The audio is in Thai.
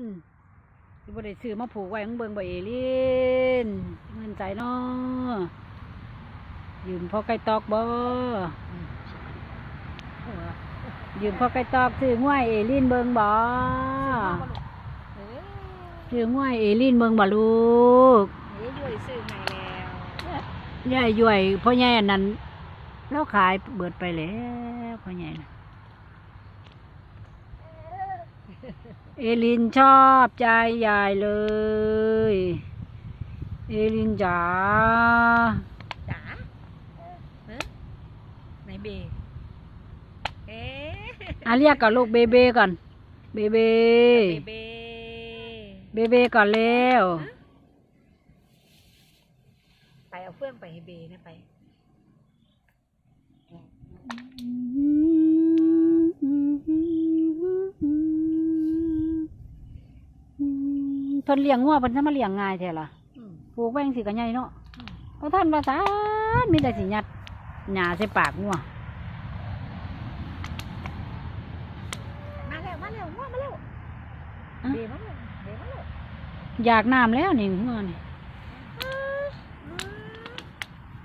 นที่บ่ได้ซื้อมาผูกไว้ข้างเบิ่งบ่เอลินเงินใจเนาะยืมพ่อไก่ตอกบ่ยืมพ่อไก่ตอกซื้อง่วยเอลินเบิ่งบ่เออซื้อง่วยเอลินเบิ่งบ่ลูกเดี๋ยวด้วยซื้อให้แล้วยายย่วยพ่อใหญ่อันนั้นเราขายเบิดไปแล้วพ่อใหญ่น่ะ เอลินชอบใจยายเลย เอลินจ๋าจ๋าเออไหนเบเอ๊ะอะเรียกกับลูกเบเบก่อนเบเบเบ เบเบ เบก่อนเร็ว ไปเอาเฟื่องไปให้เบนะไป เพิ่นเลี้ยงงัวเพิ่นจะมาเลี้ยงง่ายแท้ล่ะอืมปลูกไว้จังสิก็ใหญ่เนาะอืมเพราะท่านว่าสานมีแต่สิยัดหญ้าใส่ปากงัวมาแล้วมาแล้วง่วงมาแล้วอะเบมาแล้วเบมาแล้วอยากน้ำแล้วนี่งัวนี่